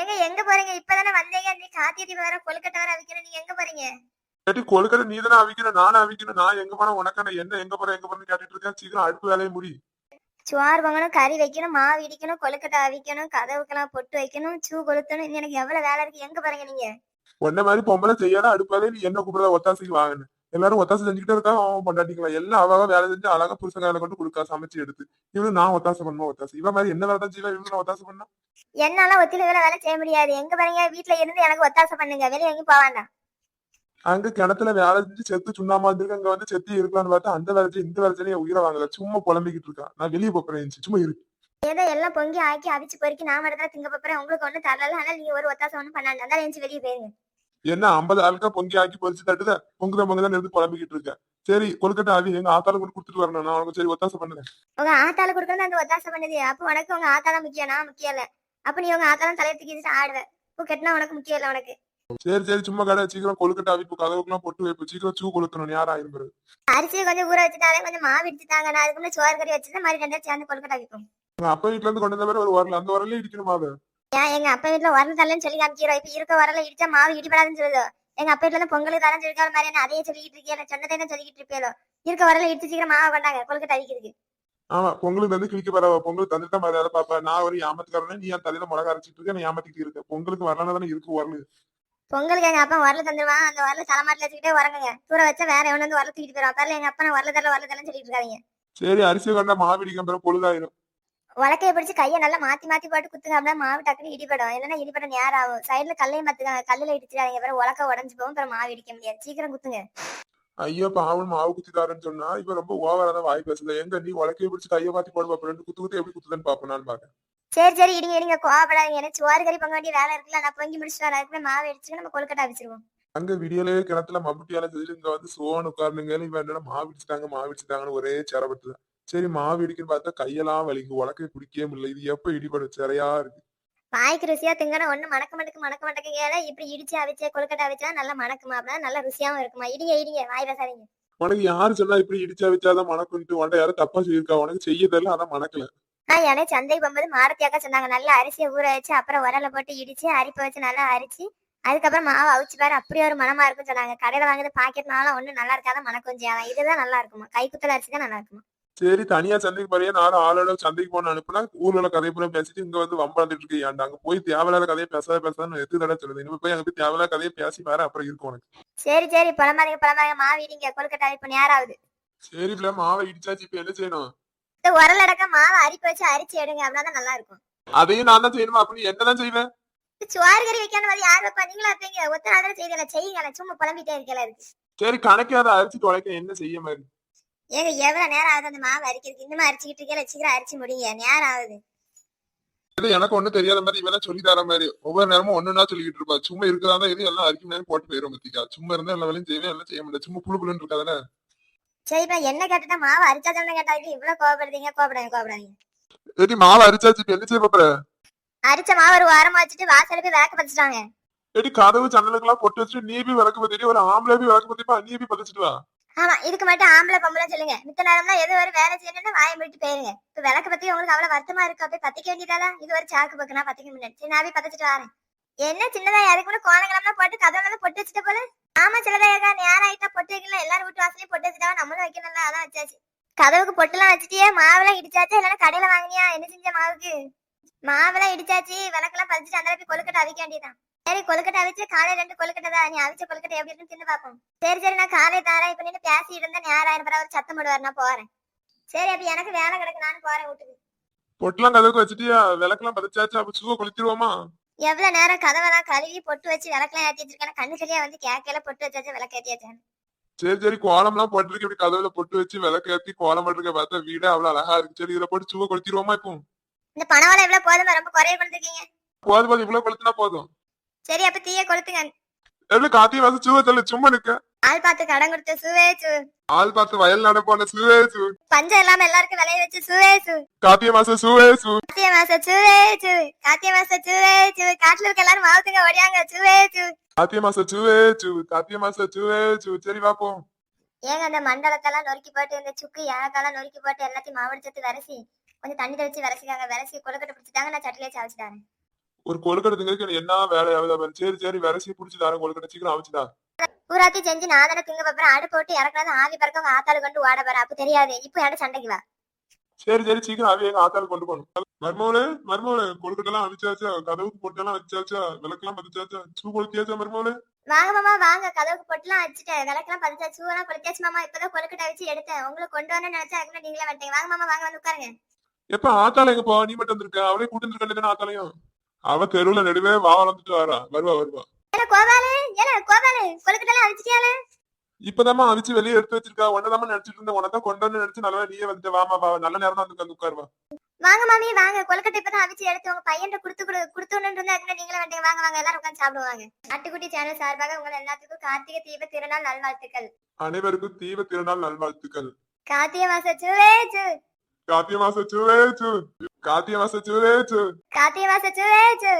ஏங்க எங்க போறீங்க? இப்பதானே வந்தீங்க. நீ காத்தியத்தி வேற கொழுக்கட்டை வேற அவிக்கணும் நீங்க எங்க போறீங்க? ஏட்டி கொழுக்கட்டை நீ தானே அவிக்கணும் நானும் அவிக்கணும். நான் எங்க போனா உனக்கான என்ன? எங்க போறேன்? எங்க போறேன்னு கேட்டுட்டு இருக்கேன். சீக்கிரம் அடுப்பு வேலையை முடி. சுவார் பொங்கணும் கறி வைக்கணும் மாவு இடிக்கணும் கொழுக்கட்டை அவிக்கணும் கதவுக்கெல்லாம் பொட்டு வைக்கணும் சூ கொளுத்தணும். எனக்கு எவ்வளவு வேலை இருக்கு? எங்க போறீங்க நீங்க? உன்ன மாதிரி பொம்பளை செய்யாத அடுப்பு வேலையை நீ என்ன கூப்பிடுற ஒத்தாசைக்கு வாங்கணும் எல்லாரும் ஒத்தாசை செஞ்சுக்கிட்டே இருக்கா அவன் பொண்டாட்டிக்கலாம் எல்லாம் அவ வேலை செஞ்சு அழகா புருஷன் கையில கொண்டு கொடுக்கா சமைச்சு எடுத்து. இவனு நான் ஒத்தாசை பண்ணுமா ஒத்தாசை? இவன் மாதிரி என்ன வேலை தான் செய்வா இவனு நான் ஒத்தாசை பண்ணா? என்னால ஒத்தில வேலை வேலை செய்ய முடியாது. எங்க போறீங்க வீட்டுல இருந்து எனக்கு ஒத்தாசை பண்ணுங்க வெளியே எங்கேயும் போக வேண்டாம். அங்க கிணத்துல வேலை செஞ்சு செத்து சுண்ணாம இருக்கு அங்க வந்து செத்து இருக்கலாம்னு பார்த்தா அந்த வேலை இந்த வேலை செய்ய உயிரை வாங்கல. சும்மா புலம்பிக்கிட்டு இருக்கான் நான் வெளியே போறேன் சும்மா இரு. ஏதோ எல்லாம் பொங்கி ஆக்கி அவிச்சு பொறுக்கி நான் மட்டும் தான் திங்க போறேன். உங்களுக்கு ஒண்ணும் தரல ஆனா நீங்க ஒரு ஒத்தாசை ஒண்ணும் பண்ணாங்க அதான் எழுந்து வெளியே போயிருங்க. என்ன ஐம்பது ஆளுக்கா பொங்கி ஆக்கி பொரிச்சு தட்டுத? பொங்குத பொங்குதான் எடுத்து புலம்பிக்கிட்டு இருக்கேன் சரி கொழுக்கட்டை ஆவி எங்க ஆத்தால கொண்டு கொடுத்துட்டு வரணும். நான் உனக்கு சரி ஒத்தாசை பண்ணுறேன். உங்க ஆத்தால கொடுக்கறது அந்த ஒத்தாசை பண்ணுது. அப்ப உனக்கு உங்க ஆத்தால முக்கியம் நான் முக்கியம் இல்ல. அப்ப நீ உங்க ஆத்தாலும் தலையை தூக்கிட்டு ஆடுவேன் பூ கட்டினா உனக்கு முக்கியம் இல்ல உனக்கு. சரி சரி சும்மா கடை. சீக்கிரம் கொழுக்கட்டை ஆவி இப்போ கதவுக்குலாம் பொட்டு வைப்பு சீக்கிரம் சூ கொளுத்தணும் யாரும் ஆயிரம் அரிசியை கொஞ்சம் ஊற வச்சுட்டாலே கொஞ்சம் மாவு இடிச்சுட்டாங்க. நான் அதுக்குள்ள சோறு கறி வச்சுட்டு மாதிரி ரெண்டா சேர்ந்து கொழுக்கட்டை உங்க அப்பா வீட்டுல இருந்து கொண்டு வந்த மாதிரி ஒரு வரல அந்த வரல இடிக்கணுமா அது? ஏன் எங்க அப்பா வீட்டுல வரல தரலன்னு சொல்லி காமிக்கிறோம் இப்ப இருக்க வரல இடிச்சா மாவு இடிபடாதுன்னு சொல்லுதோ. எங்க அப்பா வீட்டுல பொங்கலுக்கு தரேன் சொல்லிக்கிற மாதிரி என்ன அதையே சொல்லிக்கிட்டு இருக்கேன் சொன்னதை தான் சொல்லிக்கிட்டு இருப்பேலோ இருக்க வரல இடிச்சு சீக்கிரம் மாவு கொண்டாங்க கொழுக்கட்டை அவிக்கிறதுக்கு ஆமா பொங்கலுக்கு வந்து கிழிக்க பரவ பொங்கலுக்கு தந்துட்டு மரியாதை பாப்பா. நான் ஒரு ஏமாத்துக்காரனே நீ என் தலையில மிளகா அரைச்சிட்டு இருக்க நான் ஏமாத்திட்டு இருக்க. பொங்கலுக்கு வரலன்னா தானே இருக்கு வரல பொங்கலுக்கு எங்க அப்பா வரல தந்துருவான். அந்த வரல தலைமாட்டில் வச்சுக்கிட்டே வரங்க தூர வச்சா வேற எவனு வந்து வரல தூக்கிட்டு போயிடும் அப்ப எங்க அப்பா நான் வரல தரல வரல தரலன்னு சொல்லிட்டு இருக்காங்க சரி அரிசியை கொண்டா மாவு இடிக்க பிறகு பொழுதாயிரும். உலக்கைய பிடிச்சு கையை நல்லா மாத்தி மாத்தி போட்டு குத்துங்க. அப்படின்னா மாவு டக்குன்னு இடிபடும். இல்லைன்னா இடிபட நேரம் ஆகும் சைடுல கல்லையும் மாத்துக்காங்க கல்லுல இடிச்சிடாதீங்க. பிறகு உலக்க உடஞ்சு போகும். அப்புறம் மாவு இடிக்க முடியாது. சீக்கிரம் குத்துங்க. ஐயோ பாவன் மாவு குத்திட்டாருன்னு சொன்னா இப்ப ரொம்ப ஓவரா தான் வாய் பேசுது. எங்க நீ உலக்கைய பிடிச்சி கையை மாத்தி போடு பாப்ப ரெண்டு குத்து குத்து எப்படி குத்துதுன்னு பாப்பேன் நான் பாக்கேன் சரி சரி இடிங்க இடிங்க. கோவப்படாதீங்க. எனக்கு சோறு கறி பொங்க வேண்டிய வேலை இருக்குல்ல. நான் பொங்கி முடிச்சுட்டு வரேன். அதுக்குள்ள மாவு இடிச்சு நம்ம கொழுக்கட்டை அவிச்சிருவோம். அங்க விடியலே கிணத்துல மம்முட்டியால செஞ்சு இங்க வந்து சோன் உட்கார்ந்துங்க இவன் மாவு இடிச்சிட்டாங்க மாவு இடிச்சிட்டாங்கன்னு ஒரே சிரபத்துல. சரி மாவு இடிக்குன்னு பார்த்தா கையெல்லாம் வலிக்கு உலக்கைய பிடிக்கவே முடியல. இது எப்ப இடிபடும்? சிறையா இருக்கு. வாய்க்கு ருசியா திங்கணும் ஒண்ணு மணக்க மணக்கு மணக்க மட்டக்க இப்படி இடிச்சு அவிச்சு கொழுக்கட்டை அவிச்சா நல்லா மணக்குமா அப்படின்னா நல்லா ருசியாவும் இருக்குமா? இடிங்க இடிங்க வாய் பேசாதீங்க. உனக்கு யாரு சொன்னா இப்படி இடிச்சா வச்சாதான் மணக்குன்ட்டு உன்ட்ட யாரும் தப்பா சொல்லியிருக்கா? உனக்கு செய்ய தெரியல அதான் மணக்கல. நான் எனக்கு சந்தை போகும்போது மாரத்தியாக்கா சொன்னாங்க. நல்லா அரிசியை ஊற வச்சு அப்புறம் உரல போட்டு இடிச்சு அரிப்பை வச்சு நல்லா அரிச்சு அதுக்கப்புறம் மாவு அவிச்சு பாரு அப்படியே ஒரு மனமா இருக்கும்னு சொன்னாங்க. கடையில வாங்குறது பாக்கெட்னால ஒண்ணு நல்லா இருக்காத? மணக்கும் செய்யாதான் இதுதான் நல்லா இருக்குமா? கைக்குத்தல் அரிசி தான் நல்லா இருக்குமா? சரி தனியா சந்தைக்கு போறியா? நானும் ஆளோட சந்தைக்கு போன அனுப்புனா ஊர்ல கதையை பூரா பேசிட்டு இங்க வந்து வம்பளந்துட்டு இருக்கு ஏன்டா? அங்க போய் தேவையில்லாத கதையை பேசாத பேசாத எத்து தடவை சொல்லுது. இனிமே போய் அங்க போய் தேவையில்லாத கதையை பேசி வேற அப்புறம் இருக்கும் உனக்கு. சரி சரி புலம்பாதீங்க புலம்பாதீங்க. மாவு இடிங்க கொழுக்கட்டை அரிப்பு நேராகுது சரி பிள்ளை மாவை இடிச்சாச்சு இப்ப என்ன செய்யணும்? இந்த உரல் அடக்க மாவு அரிப்பு வச்சு அரிச்சு எடுங்க அப்படின்னா நல்லா இருக்கும். அதையும் நான் தான் செய்யணுமா? அப்படி என்னதான் செய்வேன் சுவாறு கறி வைக்காத மாதிரி யார் வைப்பா? நீங்களா வைப்பீங்க? ஒத்த நாள் செய்யல செய்யுங்கள சும்மா புலம்பிட்டே இருக்கல. இருக்கு சரி கணக்காத அரிசி தொலைக்க என்ன செய்ய மாதிரி? ஏங்க எவ்வளவு நேரம் ஆகுது அந்த மாவு அரிக்கிறதுக்கு? இன்னும் அரிச்சுக்கிட்டு இருக்கல சீக்கிரம் அரிச்சு முடிங்க. நேரம் ஆகுது. இது எனக்கு ஒண்ணும் தெரியாத மாதிரி இவெல்லாம் சொல்லி தர மாதிரி. ஒவ்வொரு நேரமும் ஒண்ணுன்னா சொல்லிக்கிட்டு இருப்பா. சும்மா இருக்கிறதா இது எல்லாம் அரிக்கும் நேரம் போட்டு போயிடும் பத்திக்கா சும்மா இருந்தா எல்லா வேலையும் செய்வேன் எல்லாம் செய்ய முடியாது. சும்மா புழு புழுன்னு இருக்காதானே? சரி இப்ப என்ன கேட்டுட்டா மாவு அரிச்சா தானே கேட்டாங்க. இவ்வளவு கோவப்படுறீங்க கோவப்படாதீங்க கோவப்படாதீங்க. சரி மாவை அரிச்சாச்சு என்ன செய்ய பாப்பற அரிச்ச மாவு ஒரு வாரமா வச்சுட்டு வாசல்ல போய் வேக்க பறிச்சிட்டாங்க எடி கதவு ஜன்னலுக்கெல்லாம் பொட்டு வச்சுட்டு நீ போய் விளக்கு பத்திட்டு ஒரு ஆம்பளை போய் விளக்கு பத்திப்பா நீ போய் பதிச்சுட்டு வா. ஆமா இதுக்கு மட்டும் ஆம்பளை பொம்பளை சொல்லுங்க. மித்த நேரம்லாம் எது ஒரு வேலை செய்யணும்னு வாயை விட்டு போயிருங்க. இப்ப விளக்க பத்தி உங்களுக்கு அவ்வளவு வருத்தமா இருக்கு? அப்படி பத்திக்க வேண்டியதால? இது ஒரு சாக்கு பக்கம் நான் பத்திக்க முடியாது சரி நான் போய் பத்திச்சுட்டு வரேன். என்ன சின்னதா யாருக்கு கூட கோலங்களம்லாம் போட்டு கதவுல பொட்டு வச்சுட்டு போல? ஆமா சிலதாக்கா நேரம் ஆயிட்டா பொட்டு வைக்கல. எல்லாரும் வீட்டு வாசலையும் பொட்டு வச்சுட்டா நம்மளும் வைக்கணும்ல அதான் வச்சாச்சு. கதவுக்கு பொட்டுலாம் வச்சுட்டியே மாவுலாம் இடிச்சாச்சு? இல்லைன்னா கடையில வாங்கினியா? என்ன செஞ்ச மாவுக்கு? மாவெல்லாம் இடிச்சாச்சு விளக்கெல்லாம் பதிச்சுட்டு அந்த போய் கொழுக்கட்டை அவிக்க வேண்டியதான் சரி கொழுக்கட்டை அவிச்சு காலையில ரெண்டு கொழுக்கட்டை தான். நீ அவிச்ச கொழுக்கட்டை எப்படி இருக்குன்னு தின்னு பாப்போம். சரி சரி நான் காலை தரேன். இப்ப நின்று பேசிட்டு இருந்தா நேரம் ஆயிரம் பிறகு சத்தம் போடுவார். நான் போறேன். சரி அப்ப எனக்கு வேலை கிடக்கு. நானும் போறேன் வீட்டுக்கு. பொட்டுலாம் கதவுக்கு வச்சுட்டியா? விளக்கெல்லாம் பதிச்சாச்சு? அப்ப சுவ கொளுத்திடுவோமா எவ்வளவு நேரம் கதவெல்லாம் கழுவி பொட்டு வச்சு விளக்கெல்லாம் ஏத்தி வச்சிருக்கேன் கண்ணு சரியா வந்து கேக்கையில பொட்டு வச்சாச்சு விளக்கு ஏத்தியாச்சேன் சரி சரி கோலம்லாம் போட்டுருக்கு. இப்படி கதவுல பொட்டு வச்சு விளக்கு ஏத்தி கோலம் போட்டுருக்க பார்த்தா வீடே அவ்வளவு அழகா இருக்கு. சரி இதுல போட்டு சுவ கொளுத்திடுவோமா இப்போ? இந்த பணவெல்லாம் எவ்வளவு போதுமா? ரொம்ப குறைய பண்ணிருக்கீங்க. போதும் போதும். இவ்வளவு கொளுத்தினா போதும். சரி அப்ப தீய கொளுத்துங்க. எவ்வளவு காத்தி வாசம் சுவ தள்ளு சும்மா நிக்க. ஆள் பார்த்து கடன் கொடுத்து சுவே சு. ஆள் பார்த்து வயல் நட போன சுவே சு. பஞ்சம் இல்லாம எல்லாருக்கும் விளைய வச்சு சுவே சு. காத்திய மாசம் சுவே சு. கார்த்திகை மாசம் சுவே சு. கார்த்திகை மாசம் சுவே சு. காட்டுல இருக்க எல்லாரும் மாவுத்துங்க ஓடியாங்க சுவே சு. காத்திய மாசம் சுவே சு. காத்திய மாசம் சுவே சு. சரி பாப்போம். ஏங்க அந்த மண்டலத்தெல்லாம் நொறுக்கி போட்டு இந்த சுக்கு ஏலக்காலாம் நொறுக்கி போட்டு எல்லாத்தையும் மாவடிச்சத்து விரசி கொஞ்சம் தண்ணி தெளிச்சு விரசிக்காங்க. விரசி கொழுக்கட்டை பிடிச்சிட்டாங்க நான் சட்டிலே சாவிச்சுட்டாங்க ஒரு கொழுக்கடை திங்கிறதுக்கு என்ன வேலையாவது பாரு சரி சரி விரசி புடிச்சு தரேன் கொழுக்கடை சீக்கிரம் அமைச்சுதா பூராத்தி செஞ்சு நான் தானே திங்க பாப்பறேன் அடுப்பு போட்டு இறக்குறது ஆவி பறக்க ஆத்தாளு கொண்டு ஓட பாரு அப்ப தெரியாது. இப்போ என்கிட்ட சண்டைக்கு வா. சரி சரி சீக்கிரம் அவைய எங்க ஆத்தாள் கொண்டு போகணும். மர்மோளே மர்மோளே கொழுக்கட்டை எல்லாம் அவிச்சாச்சா? கதவுக்கு போட்டெல்லாம் வச்சாச்சா? விளக்கெல்லாம் பதிச்சாச்சா? சூ கொளுத்தியாச்சா மர்மோளே வாங்க மாமா வாங்க. கதவுக்கு பொட்டுலாம் வச்சுட்டேன் விளக்கெல்லாம் பதிச்சா சூவெல்லாம் கொளுத்தியாச்சு மாமா. இப்பதான் கொழுக்கட்டை வச்சு எடுத்தேன். உங்களுக்கு கொண்டு வரணும்னு நினைச்சா அதுக்குள்ள நீங்களே வந்துட்டீங்க. வாங்க மாமா வாங்க வந்து உட்காருங்க. எப்ப ஆத்தாள் எங்க போ? நீ மட்டும் வந்திருக்க அவளே கூட்டு வந்துருக்கா ஆத்தாளையும்? அவ தெருவுல நடுவே வா வளர்ந்துட்டு வரா வருவா வருவா. கோபாலு? ஏல கோபாலு? கொழுக்கட்டெல்லாம் அவிச்சிட்டியால இப்பதாம்மா அவிச்சு வெளியே எடுத்து வச்சிருக்கா. உன்னதாம நினைச்சிட்டு இருந்தேன். உனதான் கொண்டு வந்து நினைச்சு நல்லா நீயே வந்துட்டு வாமா வா நல்ல நேரம் தான் வந்து உட்காருவா. வாங்க மாமி வாங்க. கொழுக்கட்டை இப்பதான் அவிச்சு எடுத்து உங்க பையன் கொடுத்து கொடு கொடுத்துன்னு இருந்தா அதுக்குள்ள நீங்களே வந்துட்டீங்க வாங்க வாங்க. எல்லாரும் உட்காந்து சாப்பிடுவாங்க. அட்டுக்குட்டி சேனல் சார்பாக உங்கள் எல்லாத்துக்கும் கார்த்திகை தீப திருநாள் நல்வாழ்த்துக்கள். அனைவருக்கும் தீப திருநாள் நல்வாழ்த்துக்கள். கார்த்திகை மாச சுவே சு கார்த்திகை மாச சூவே சூ கார்த்திகை மாச சூவே சூ கார்த்திகை மாச சுவே சு